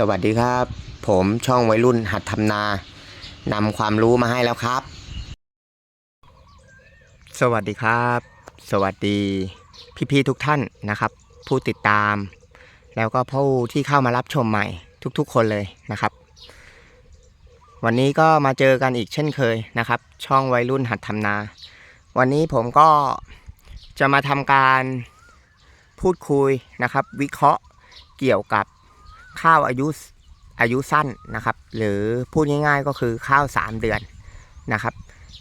สวัสดีครับ ผมช่องวัยรุ่นหัดทำนานำความรู้มาให้แล้วครับ สวัสดีครับ สวัสดีพี่ๆทุกท่านนะครับ ผู้ติดตาม แล้วก็ผู้ที่เข้ามารับชมใหม่ทุกๆ คนเลยนะครับ วันนี้ก็มาเจอกันอีกเช่นเคยนะครับ ช่องวัยรุ่นหัดทำนา วันนี้ผมก็จะมาทำการพูดคุยนะครับ วิเคราะห์เกี่ยวกับ ข้าวอายุอายุสั้นนะครับ หรือพูดง่ายๆก็คือข้าว 3 เดือนนะครับ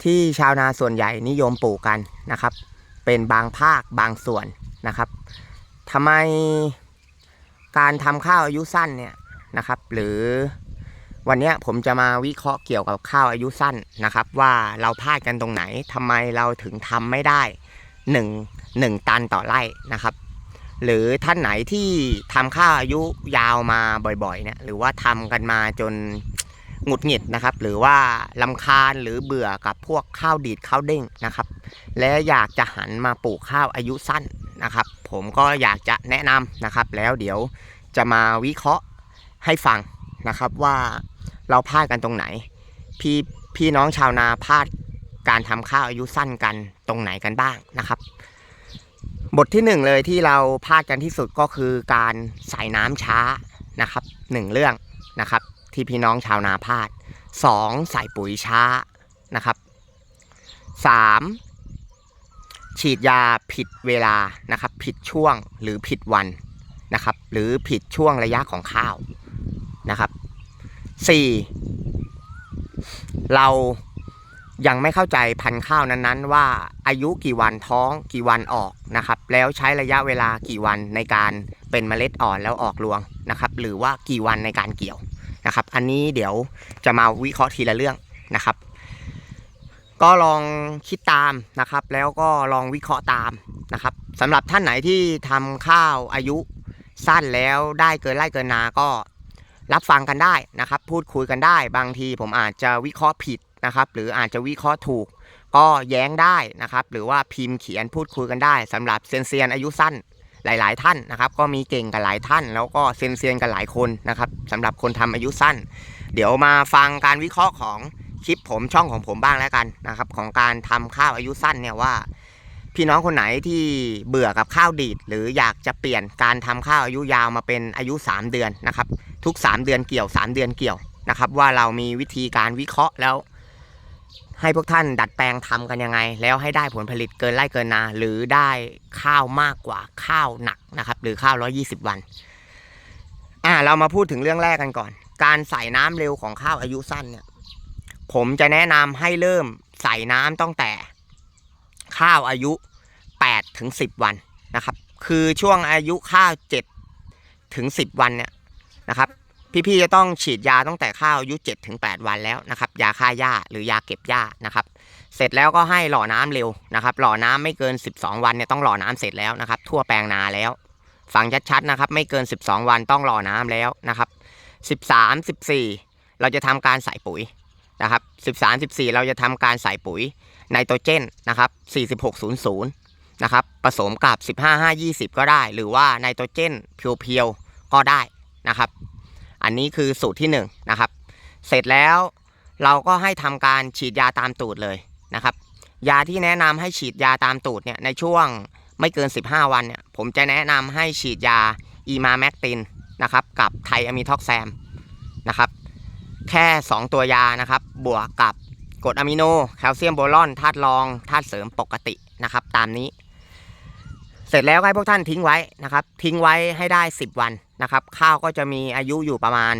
ที่ชาวนาส่วนใหญ่นิยมปลูกกันนะครับ เป็นบางภาคบางส่วนนะครับทำไมการทำข้าวอายุสั้นเนี่ยนะครับ หรือวันนี้ผมจะมาวิเคราะห์เกี่ยวกับข้าวอายุสั้นนะครับ ว่าเราพลาดกันตรงไหนทำไมเราถึงทำไม่ได้1 1ตันต่อไร่นะครับ หรือท่านไหนที่ทำข้าวอายุยาวมาบ่อยๆเนี่ยหรือว่าทำกันมาจนหงุดหงิดนะครับ หรือว่าลำคาญหรือเบื่อกับพวกข้าวดีดข้าวเด้งนะครับ และอยากจะหันมาปลูกข้าวอายุสั้นนะครับ ผมก็อยากจะแนะนำนะครับ แล้วเดี๋ยวจะมาวิเคราะห์ให้ฟังนะครับว่าเราพลาดกันตรงไหน พี่พี่น้องชาวนาพลาดการทำข้าวอายุสั้นกันตรงไหนกันบ้างนะครับ บทที่หนึ่งเลยที่เราพลาดกันที่สุดก็คือการใส่น้ำช้านะครับหนึ่งเรื่องนะครับ ที่พี่น้องชาวนาพลาดสองใส่ปุ๋ยช้านะครับสามฉีดยาผิดเวลานะครับ ผิดช่วงหรือผิดวันนะครับ หรือผิดช่วงระยะของข้าวนะครับสี่เรายังไม่เข้าใจพันธุ์ข้าวนั้นๆ ว่าอายุกี่วันท้องกี่วันออกนะครับ แล้วใช้ระยะเวลากี่วันในการเป็นเมล็ดอ่อนแล้วออกรวงนะครับ หรือว่ากี่วันในการเกี่ยวนะครับ อันนี้เดี๋ยวจะมาวิเคราะห์ทีละเรื่องนะครับ ก็ลองคิดตามนะครับ แล้วก็ลองวิเคราะห์ตามนะครับสำหรับท่านไหนที่ทำข้าวอายุสั้นแล้วได้เกินไร่เกินนาก็รับฟังกันได้นะครับ พูดคุยกันได้ บางทีผมอาจจะวิเคราะห์ผิดนะครับ หรืออาจจะวิเคราะห์ถูก ก็แย้งได้นะครับ หรือว่าพิมพ์เขียนพูดคุยกันได้สำหรับเซียนเซียนอายุสั้นหลาย ๆ ท่านนะครับ ก็มีเก่งกันหลายท่าน แล้วก็เซียนเซียนกันหลายคนนะครับสำหรับคนทำอายุสั้น เดี๋ยวมาฟังการวิเคราะห์ของคลิปผมช่องของผมบ้างแล้วกันนะครับ ของการทำข้าวอายุสั้นเนี่ยว่า พี่น้องคนไหนที่เบื่อกับข้าวดีด หรืออยากจะเปลี่ยนการทำข้าวอายุยาวมาเป็นอายุ 3 เดือนนะครับ ทุก 3 เดือนเกี่ยว 3 เดือนเกี่ยวนะครับ ว่าเรามีวิธีการวิเคราะห์แล้ว ให้พวกท่านดัดแปลงทำกันยังไง แล้วให้ได้ผลผลิตเกินไร่เกินนา หรือได้ข้าวมากกว่าข้าวหนักนะครับ หรือข้าว 120 วันอ่าเรามาพูดถึงเรื่องแรกกันก่อน การใส่น้ำเร็วของข้าวอายุสั้นเนี่ย ผมจะแนะนำให้เริ่มใส่น้ำตั้งแต่ ข้าวอายุ8ถึง10 วันนะครับ คือช่วงอายุข้าว7ถึง10 วันเนี่ยนะครับ พี่ๆจะต้องฉีดยาตั้งแต่ข้าวอายุ7ถึง8วันแล้วนะครับยาฆ่าหญ้าหรือยาเก็บหญ้านะครับเสร็จแล้วก็ให้หล่อน้ำเร็วนะครับหล่อน้ำไม่เกิน 12 วันเนี่ยต้องหล่อน้ำเสร็จแล้วนะครับทั่วแปลงนาแล้วฟังชัดๆนะครับไม่เกิน 12 วันต้องหล่อน้ำแล้วนะครับ13 14 เราจะทำการใส่ปุ๋ยนะครับ13 14 เราจะทำการใส่ปุ๋ยไนโตรเจนนะครับ4600นะครับผสมกับ 15 5 20 ก็ได้ หรือว่าไนโตรเจนเพียวๆก็ได้นะครับ อันนี้คือสูตรที่1นนะครับ เสร็จแล้วเราก็ให้ทำการฉีดยาตามตูดเลยนะครับ ยาที่แนะนำให้ฉีดยาตามตูดเนี่ยในช่วงไม่เกิน 15 วันเนี่ยผมจะแนะนำให้ฉีดยาอีมาแมกตินนะครับกับไทอะมิท็อกแซมนะครับแค่ 2 ตัวยานะครับ บวกกับกรดอะมิโนแคลเซียมโบรอนธาตุรองธาตุเสริมปกตินะครับ ตามนี้ เสร็จแล้วให้พวกท่านทิ้งไว้นะครับ ทิ้งไว้ให้ได้ 10 วัน นะครับ ข้าวก็จะมีอายุอยู่ประมาณ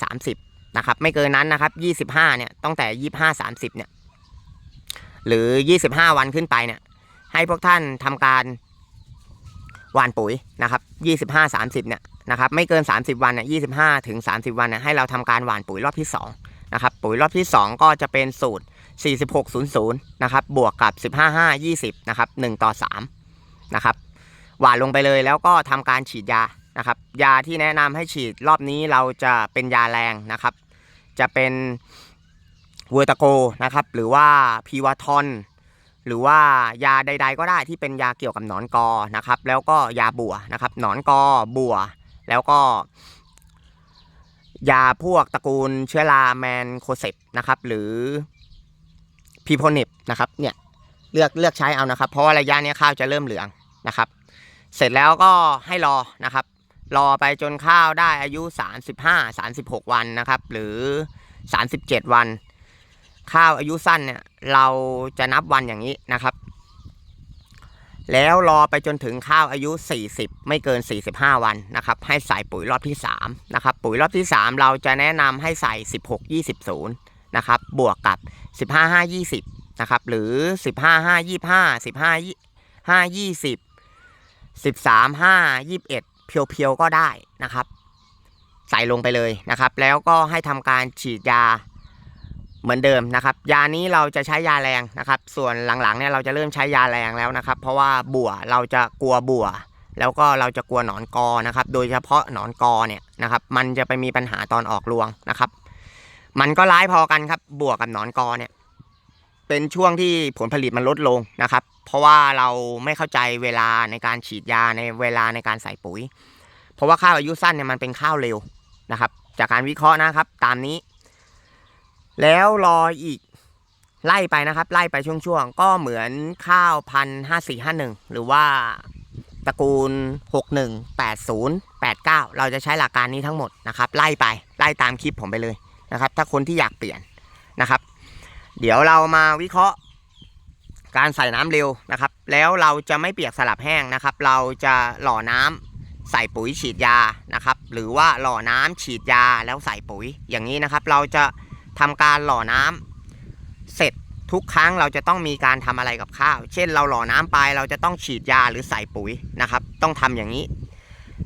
25-30 นะครับ ไม่เกินนั้นนะครับ 25 เนี่ยตั้งแต่ 25-30 เนี่ย หรือ 25 วันขึ้นไปเนี่ย ให้พวกท่านทำการหว่านปุ๋ยนะครับ 25-30 เนี่ยนะครับ ไม่เกิน 30 วันเนี่ย25 ถึง 30 วันเนี่ยให้เราทำการหว่านปุ๋ยรอบที่2นะครับ ปุ๋ยรอบที่ 2 ก็จะเป็นสูตร 4600 นะครับ บวกกับ 15 5 20 นะครับ 1 ต่อ 3 นะครับหว่านลงไปเลยแล้วก็ทำการฉีดยา นะครับยาที่แนะนำให้ฉีดรอบนี้เราจะเป็นยาแรงนะครับ จะเป็นเวอร์ตาโกนะครับหรือว่าพีวาทอนหรือว่ายาใด ๆ ก็ได้ที่เป็นยาเกี่ยวกับหนอนกอนะครับแล้วก็ยาบัวนะครับหนอนกอบัว แล้วก็ ยาพวกตระกูลเชื้อราแมนโคเซปนะครับหรือพีโพนิบนะครับเนี่ยเลือกเลือกใช้เอานะครับ เพราะว่าระยะเนี้ยข้าวจะเริ่มเหลืองนะครับ เสร็จแล้วก็ให้รอนะครับ รอไปจนข้าวได้อายุ 35 36 วันนะครับ หรือ 37 วัน ข้าวอายุสั้นเนี่ยเราจะนับวันอย่างนี้นะครับ แล้วรอไปจนถึงข้าวอายุ 40 ไม่เกิน 45 วันนะครับ ให้ใส่ปุ๋ยรอบที่3นะครับปุ๋ยรอบที่ 3 เราจะแนะนำให้ใส่ 16 20 0นะครับบวกกับ 15 5 20นะครับหรือ 15 5 25 15 5 20 13 5 21 เพียวๆก็ได้นะครับ ใส่ลงไปเลยนะครับ แล้วก็ให้ทำการฉีดยาเหมือนเดิมนะครับ ยานี้เราจะใช้ยาแรงนะครับ ส่วนหลังๆเนี่ยเราจะเริ่มใช้ยาแรงแล้วนะครับ เพราะว่าบัวเราจะกลัวบัวแล้วก็เราจะกลัวหนอนกอนะครับ โดยเฉพาะหนอนกอเนี่ยนะครับ มันจะไปมีปัญหาตอนออกรวงนะครับ มันก็ร้ายพอกันครับบัวกับหนอนกอเนี่ย เป็นช่วงที่ผลผลิตมันลดลงนะครับ เพราะว่าเราไม่เข้าใจเวลาในการฉีดยาในเวลาในการใส่ปุ๋ย เพราะว่าข้าวอายุสั้นเนี่ยมันเป็นข้าวเร็วนะครับ จากการวิเคราะห์นะครับตามนี้ แล้วรออีกไล่ไปนะครับ ไล่ไปช่วงๆก็เหมือนข้าวพันห้าสี่ห้าหนึ่งหรือว่าตระกูลหกหนึ่งแปดศูนย์แปดเก้าเราจะใช้หลักการนี้ทั้งหมดนะครับ ไล่ไปไล่ตามคลิปผมไปเลยนะครับ ถ้าคนที่อยากเปลี่ยนนะครับ เดี๋ยวเรามาวิเคราะห์ การใส่น้ำเร็วนะครับ แล้วเราจะไม่เปียกสลับแห้งนะครับ เราจะหล่อน้ำใส่ปุ๋ยฉีดยานะครับ หรือว่าหล่อน้ำฉีดยาแล้วใส่ปุ๋ยอย่างนี้นะครับ เราจะทำการหล่อน้ำเสร็จทุกครั้งเราจะต้องมีการทำอะไรกับข้าว เช่น เราหล่อน้ำไปเราจะต้องฉีดยาหรือใส่ปุ๋ยนะครับ ต้องทำอย่างนี้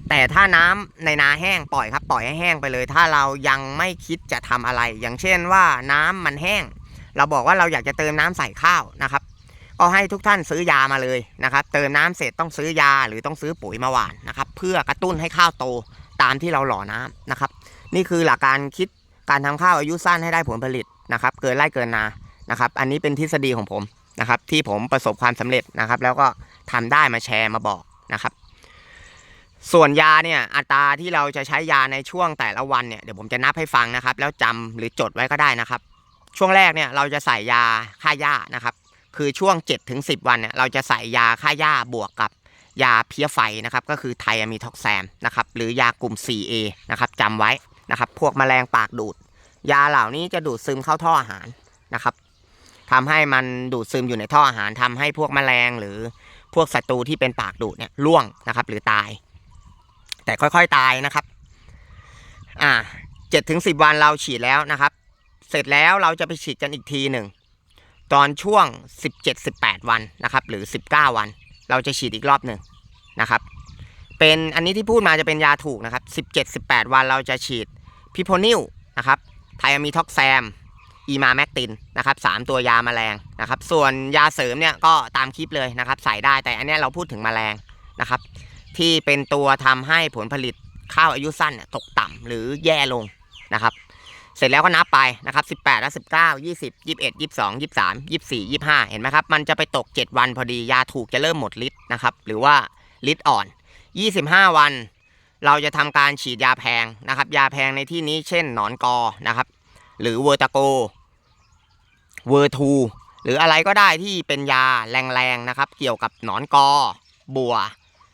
แต่ถ้าน้ำในนาแห้งปล่อยครับ ปล่อยให้แห้งไปเลย ถ้าเรายังไม่คิดจะทำอะไร อย่างเช่นว่าน้ำมันแห้ง เราบอกว่าเราอยากจะเติมน้ำใส่ข้าวนะครับ ก็ให้ทุกท่านซื้อยามาเลยนะครับ เติมน้ำเสร็จต้องซื้อยาหรือต้องซื้อปุ๋ยมาหว่านนะครับ เพื่อกระตุ้นให้ข้าวโตตามที่เราหล่อน้ำนะครับ นี่คือหลักการคิดการทำข้าวอายุสั้นให้ได้ผลผลิตนะครับ เกินไร่เกินนานะครับ อันนี้เป็นทฤษฎีของผมนะครับ ที่ผมประสบความสำเร็จนะครับ แล้วก็ทำได้มาแชร์มาบอกนะครับ ส่วนยาเนี่ยอัตราที่เราจะใช้ยาในช่วงแต่ละวันเนี่ยเดี๋ยวผมจะนับให้ฟังนะครับ แล้วจำหรือจดไว้ก็ได้นะครับ ช่วงแรกเนี่ยเราจะใส่ยาฆ่าหญ้านะครับ คือช่วง 7-10ถึงวันเนี่ยเราจะใส่ยาฆ่าหญ้าบวกกับยาเพี้ยไฟนะครับก็คือไทอะมีท็อกแซมนะครับหรือยากลุ่ม 4A นะครับจำไว้นะครับ พวกแมลงปากดูด ยาเหล่านี้จะดูดซึมเข้าท่ออาหารนะครับทำให้มันดูดซึมอยู่ในท่ออาหารทำให้พวกแมลงหรือพวกศัตรูที่เป็นปากดูดเนี่ยร่วงนะครับ หรือตาย แต่ค่อยๆตายนะครับ อ่าเจ็ดถึงสิบวันเราฉีดแล้วนะครับ เสร็จแล้วเราจะไปฉีดกันอีกทีหนึ่งตอนช่วง 17-18 วันนะครับ หรือ 19 วัน เราจะฉีดอีกรอบหนึ่งนะครับ เป็นอันนี้ที่พูดมาจะเป็นยาถูกนะครับ 17-18 วันเราจะฉีดพิโพนิลนะครับไทอะมีท็อกแซมอีมาแมกตินนะครับสามตัวยาแมลงนะครับ ส่วนยาเสริมเนี่ยก็ตามคลิปเลยนะครับ ใส่ได้แต่อันนี้เราพูดถึงแมลงนะครับ ที่เป็นตัวทำให้ผลผลิตข้าวอายุสั้นตกต่ำหรือแย่ลงนะครับ เสร็จแล้วก็นับไปนะครับ 18 แล้ว 19 20 21 22 23 24 25 เห็นไหมครับ มันจะไปตก 7 วันพอดี ยาถูกจะเริ่มหมดฤทธิ์นะครับ หรือว่าฤทธิ์อ่อน 25 วัน เราจะทำการฉีดยาแพงนะครับ ยาแพงในที่นี้เช่นหนอนกอนะครับ หรือเวอร์ตาโก เวอร์ทู หรืออะไรก็ได้ที่เป็นยาแรงๆนะครับ เกี่ยวกับหนอนกอ บัว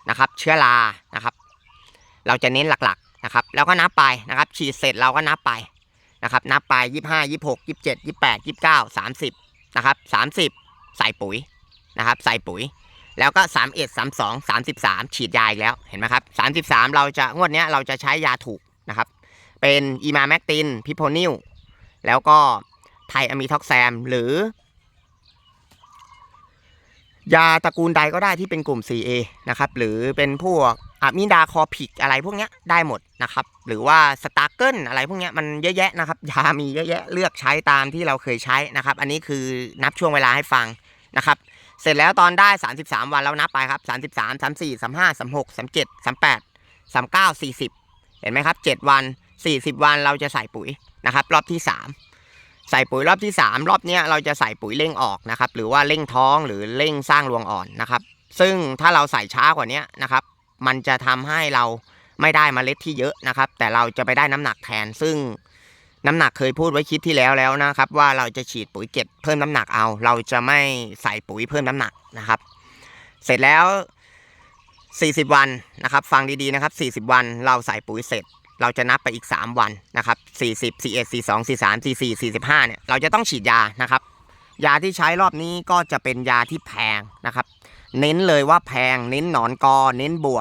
นะครับ เชื้อรา นะครับ เราจะเน้นหลักๆนะครับ แล้วก็นับไปนะครับ ฉีดเสร็จเราก็นับไป นะครับนับไปยี่ห้ายี่หกยี่เจ็ดยี่แปดยี่เก้าสามสิบนะครับสามสิบใส่ปุ๋ยนะครับใส่ปุ๋ย แล้วก็สามเอ็ดสามสองสามสิบสามฉีดยาอีกแล้วเห็นไหมครับสามสิบสามเราจะงวดนี้เราจะใช้ยาถูกนะครับเป็นอีมาแมกตินพิโพนิลแล้วก็ไทอะมีท็อกแซมหรือ ยาตระกูลใดก็ได้ที่เป็นกลุ่ม 4A นะครับหรือเป็นพวก มิดาคอพิกอะไรพวกเนี้ยได้หมดนะครับ หรือว่าสตาร์เกิลอะไรพวกเนี้ยมันเยอะแยะนะครับยามีเยอะแยะเลือกใช้ตามที่เราเคยใช้นะครับ อันนี้คือนับช่วงเวลาให้ฟังนะครับเสร็จแล้วตอนได้ 33 วันแล้วนับไปครับ 33 34 35 36 37 38 39 40 เห็นไหมครับ 7 วัน 40 วันเราจะใส่ปุ๋ยนะครับ รอบที่ 3 ใส่ปุ๋ยรอบที่ 3 รอบเนี้ยเราจะใส่ปุ๋ยเร่งออกนะครับ หรือว่าเร่งท้องหรือเร่งสร้างรวงอ่อนนะครับ ซึ่งถ้าเราใส่ช้ากว่านี้นะครับ มันจะทำให้เราไม่ได้เมล็ดที่เยอะนะครับ แต่เราจะไปได้น้ำหนักแทน ซึ่งน้ำหนักเคยพูดไว้คิดที่แล้วแล้วนะครับ ว่าเราจะฉีดปุ๋ยเก็บเพิ่มน้ำหนักเอา เราจะไม่ใส่ปุ๋ยเพิ่มน้ำหนักนะครับ เสร็จแล้ว 40 วันนะครับ ฟังดีๆนะครับ 40 วันเราใส่ปุ๋ยเสร็จ เราจะนับไปอีก 3 วันนะครับ40 41 42 43 44 45เนี่ยเราจะต้องฉีดยานะครับ ยาที่ใช้รอบนี้ก็จะเป็นยาที่แพงนะครับ เน้นเลยว่าแพง เน้นหนอนกอ เน้นบัว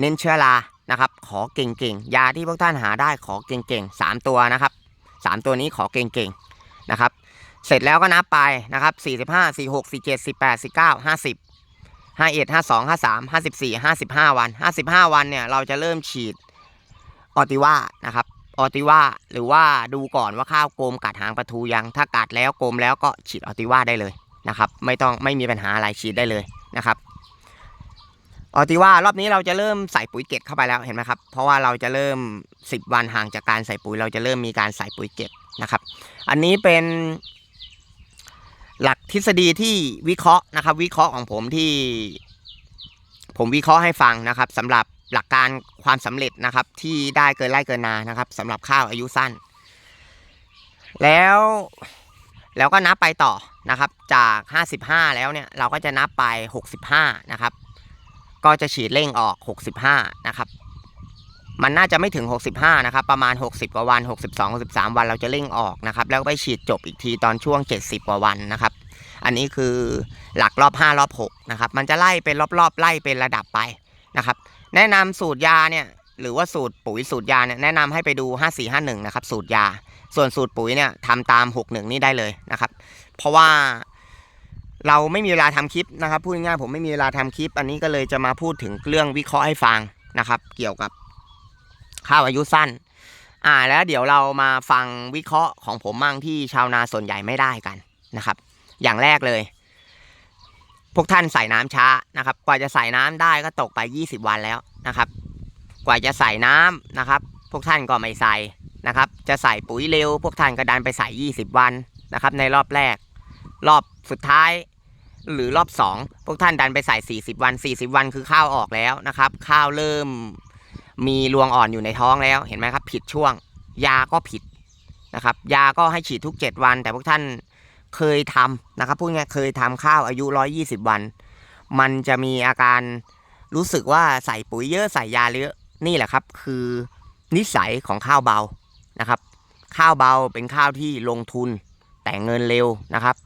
เน้นเชื้อรานะครับ ขอเก่งๆ ยาที่พวกท่านหาได้ขอเก่งๆ3ตัวนะครับ3ตัวนี้ขอเก่งๆนะครับ เสร็จแล้วก็นับไปนะครับ45 46 47 18 19 50 51 52 53 54 55วัน55วันเนี่ยเราจะเริ่มฉีดออติว่านะครับออติว่าหรือว่าดูก่อนว่าข้าวโกมกัดหางปลาทูยัง ถ้ากัดแล้วโกมแล้วก็ฉีดออติว่าได้เลย นะครับไม่ต้องไม่มีปัญหาอะไรฉีดได้เลยนะครับออติว่ารอบนี้เราจะเริ่มใส่ปุ๋ยเกตเข้าไปแล้วเห็นไหมครับ เพราะว่าเราจะเริ่ม 10 วันห่างจากการใส่ปุ๋ย เราจะเริ่มมีการใส่ปุ๋ยเกตนะครับ อันนี้เป็นหลักทฤษฎีที่วิเคราะห์นะครับ วิเคราะห์ของผมที่ ผมวิเคราะห์ให้ฟังนะครับสำหรับหลักการความสำเร็จนะครับ ที่ได้เกินไร่เกินนานะครับสำหรับข้าวอายุสั้น แล้วแล้วก็นับไปต่อ นะครับจาก 55 แล้วเนี่ยเราก็จะนับไป 65 นะครับ ก็จะฉีดเร่งออก 65 นะครับ มันน่าจะไม่ถึง 65 นะครับ ประมาณ 60 กว่าวัน 62 63 วันเราจะเร่งออกนะครับ แล้วไปฉีดจบอีกทีตอนช่วง 70 กว่าวันนะครับ อันนี้คือหลักรอบ 5 รอบ 6 นะครับ มันจะไล่เป็นรอบๆไล่เป็นระดับไปนะครับ แนะนำสูตรยาเนี่ย หรือว่าสูตรปุ๋ยสูตรยาเนี่ยแนะนำให้ไปดู 5451 นะครับ สูตรยา ส่วนสูตรปุ๋ยเนี่ยทำตาม 61 นี่ได้เลยนะครับ เพราะว่าเราไม่มีเวลาทำคลิปนะครับพูดง่ายผมไม่มีเวลาทำคลิป อันนี้ก็เลยจะมาพูดถึงเรื่องวิเคราะห์ให้ฟังนะครับ เกี่ยวกับข้าวอายุสั้น อ่าแล้วเดี๋ยวเรามาฟังวิเคราะห์ของผมมั่งที่ชาวนาส่วนใหญ่ไม่ได้กันนะครับ อย่างแรกเลย พวกท่านใส่น้ำช้านะครับ กว่าจะใส่น้ำได้ก็ตกไป 20 วันแล้วนะครับ กว่าจะใส่น้ำนะครับ พวกท่านก็ไม่ใส่นะครับ จะใส่ปุ๋ยเร็ว พวกท่านก็ดันไปใส่ 20 วันนะครับ ในรอบแรก รอบสุดท้าย หรือรอบ 2 พวกท่านดันไปใส่ 40 วัน 40 วันคือข้าวออกแล้วนะครับ ข้าวเริ่มมีรวงอ่อนอยู่ในท้องแล้วเห็นไหมครับ ผิดช่วง ยาก็ผิดนะครับ ยาก็ให้ฉีดทุก 7 วัน แต่พวกท่านเคยทำนะครับพูดง่ายเคยทำข้าวอายุ 120 วัน มันจะมีอาการรู้สึกว่าใส่ปุ๋ยเยอะใส่ยาเยอะ นี่แหละครับคือนิสัยของข้าวเบานะครับ ข้าวเบาเป็นข้าวที่ลงทุนแต่เงินเร็วนะครับ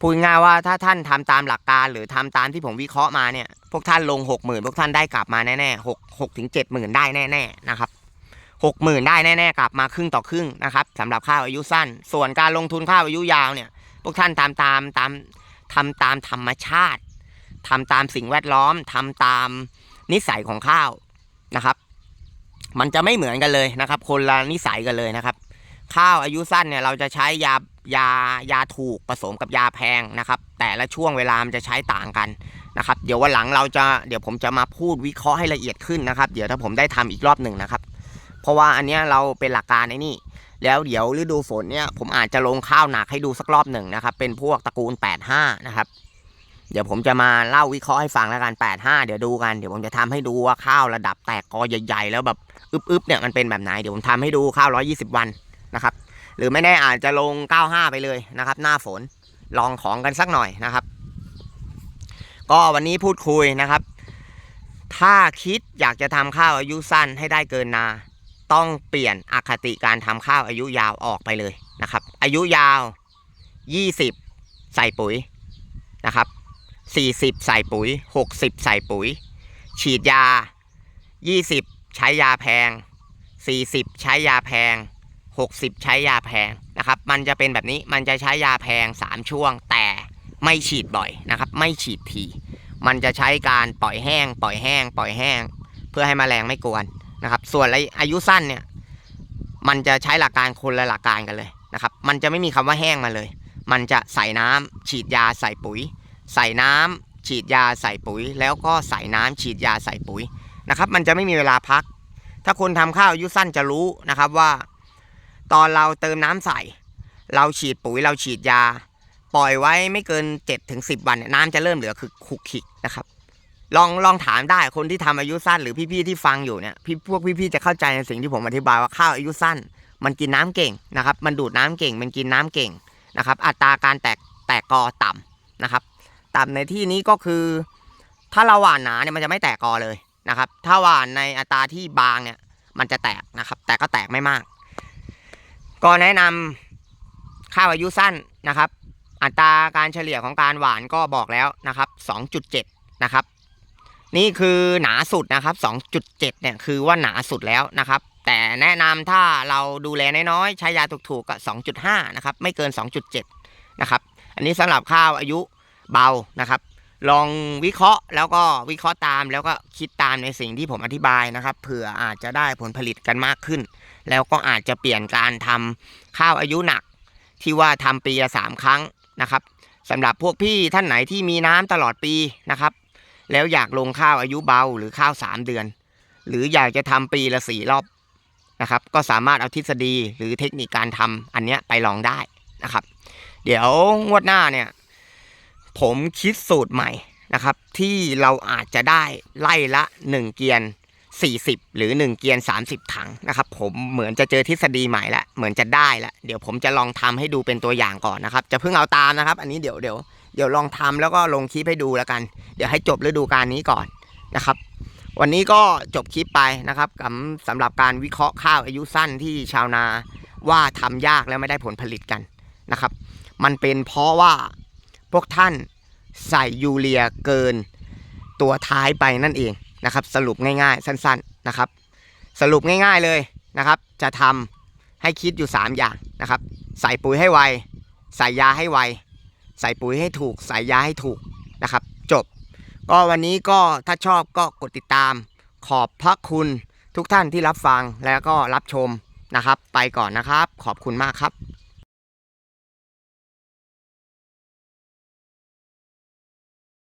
พูดง่ายว่าถ้าท่านทำตามหลักการหรือทำตามที่ผมวิเคราะห์มาเนี่ยพวกท่านลงหกหมื่นพวกท่านได้กลับมาแน่ๆหกหกถึงเจ็ดหมื่นได้แน่ๆนะครับหกหมื่นได้แน่ๆกลับมาครึ่งต่อครึ่งนะครับสำหรับข้าวอายุสั้น ส่วนการลงทุนข้าวอายุยาวเนี่ย พวกท่านตามตามตามทำตามธรรมชาติทำตามสิ่งแวดล้อมทำตามนิสัยของข้าว นะครับ มันจะไม่เหมือนกันเลยนะครับ คนละนิสัยกันเลยนะครับ ข้าวอายุสั้นเนี่ยเราจะใช้ยายายาถูกผสมกับยาแพงนะครับ แต่ละช่วงเวลามันจะใช้ต่างกันนะครับ เดี๋ยววันหลังเราจะเดี๋ยวผมจะมาพูดวิเคราะห์ให้ละเอียดขึ้นนะครับ เดี๋ยวถ้าผมได้ทำอีกรอบหนึ่งนะครับ เพราะว่าอันเนี้ยเราเป็นหลักการในนี่แล้วเดี๋ยวฤดูฝนเนี่ยผมอาจจะลงข้าวหนักให้ดูสักรอบหนึ่งนะครับ เป็นพวกตระกูล 85 นะครับ เดี๋ยวผมจะมาเล่าวิเคราะห์ให้ฟังแล้วกัน85เดี๋ยวดูกัน เดี๋ยวผมจะทำให้ดูว่าข้าวระดับแตกกอใหญ่ๆ แล้วแบบอึบๆเนี่ยมันเป็นแบบไหน เดี๋ยวผมทำให้ดูข้าว120วันนะครับ หรือไม่แน่อาจจะลง95ไปเลยนะครับ หน้าฝนลองของกันสักหน่อยนะครับ ก็วันนี้พูดคุยนะครับ ถ้าคิดอยากจะทำข้าวอายุสั้นให้ได้เกินนา ต้องเปลี่ยนอคติการทำข้าวอายุยาวออกไปเลยนะครับ อายุยาว 20 ใส่ปุ๋ยนะครับ 40 ใส่ปุ๋ย 60 ใส่ปุ๋ย ฉีดยา 20 ใช้ยาแพง 40 ใช้ยาแพง 60 ใช้ยาแพงนะครับ มันจะเป็นแบบนี้มันจะใช้ยาแพง 3 ช่วง แต่ไม่ฉีดบ่อยนะครับ ไม่ฉีดทีมันจะใช้การปล่อยแห้ง ปล่อยแห้ง ปล่อยแห้ง เพื่อให้แมลงไม่กวนนะครับ ส่วนอายุสั้นเนี่ยมันจะใช้หลักการคนละหลักการกันเลยนะครับ มันจะไม่มีคำว่าแห้งมาเลย มันจะใส่น้ำฉีดยาใส่ปุ๋ย ใส่น้ำฉีดยาใส่ปุ๋ย แล้วก็ใส่น้ำฉีดยาใส่ปุ๋ยนะครับ มันจะไม่มีเวลาพัก ถ้าคนทำข้าวอายุสั้นจะรู้นะครับว่า ตอนเราเติมน้ำใส่ เราฉีดปุ๋ยเราฉีดยา ปล่อยไว้ไม่เกิน7ถึง10วันนี่ยน้ำจะเริ่มเหลือคือคุกคิกนะครับ ลองลองถามได้คนที่ทำอายุสั้นหรือพี่ๆที่ฟังอยู่เนี่ยพี่พวกพี่ๆจะเข้าใจในสิ่งที่ผมอธิบายว่าข้าวอายุสั้น มันกินน้ำเก่งนะครับ มันดูดน้ำเก่ง มันกินน้ำเก่งนะครับ อัตราการแตกแตกกอต่ำนะครับ ต่ำในที่นี้ก็คือ ถ้าเราหว่านหนาเนี่ยมันจะไม่แตกกอเลยนะครับ ถ้าหว่านในอัตราที่บางเนี่ย มันจะแตกนะครับ แต่ก็แตกไม่มาก ก็แนะนำข้าวอายุสั้นนะครับ อัตราการเฉลี่ยของการหวานก็บอกแล้วนะครับ 2.7 นะครับ นี่คือหนาสุดนะครับ 2.7 เนี่ยคือว่าหนาสุดแล้วนะครับ แต่แนะนำถ้าเราดูแลน้อยๆใช้ยาถูกๆก็2.5 นะครับ ไม่เกิน 2.7 นะครับ อันนี้สำหรับข้าวอายุ เบานะครับ ลองวิเคราะห์แล้วก็วิเคราะห์ตามแล้วก็คิดตามในสิ่งที่ผมอธิบายนะครับ เผื่ออาจจะได้ผลผลิตกันมากขึ้น แล้วก็อาจจะเปลี่ยนการทำข้าวอายุหนัก ที่ว่าทำปีละสามครั้งนะครับสำหรับพวกพี่ท่านไหนที่มีน้ำตลอดปีนะครับ แล้วอยากลงข้าวอายุเบาหรือข้าว3เดือน หรืออยากจะทำปีละสี่รอบนะครับก็สามารถเอาทฤษฎีหรือเทคนิคการทำอันเนี้ยไปลองได้นะครับ เดี๋ยวงวดหน้าเนี่ย ผมคิดสูตรใหม่นะครับ ที่เราอาจจะได้ไล่ละ 1 เกียน40 หรือ 1 เกียน30 ถังนะครับ ผมเหมือนจะเจอทฤษฎีใหม่ละเหมือนจะได้ละเดี๋ยวผมจะลองทำให้ดูเป็นตัวอย่างก่อนนะครับ จะเพิ่งเอาตามนะครับ อันนี้เดี๋ยวเดี๋ยวเดี๋ยวลองทำแล้วก็ลงคลิปให้ดูแล้วกัน เดี๋ยวให้จบฤดูกาลนี้ก่อนนะครับ วันนี้ก็จบคลิปไปนะครับกับสำหรับการวิเคราะห์ข้าวอายุสั้นที่ชาวนาว่าทำยากแล้วไม่ได้ผลผลิตกันนะครับ มันเป็นเพราะว่า พวกท่านใส่ยูเรียเกินตัวท้ายไปนั่นเองนะครับ สรุปง่ายๆ สั้นๆนะครับ สรุปง่ายๆเลยนะครับ จะทำให้คิดอยู่ 3 อย่างนะครับ ใส่ปุ๋ยให้ไว ใส่ยาให้ไว ใส่ปุ๋ยให้ถูก ใส่ยาให้ถูกนะครับ จบ ก็วันนี้ก็ถ้าชอบก็กดติดตาม ขอบพระคุณทุกท่านที่รับฟังแล้วก็รับชมนะครับ ไปก่อนนะครับ ขอบคุณมากครับ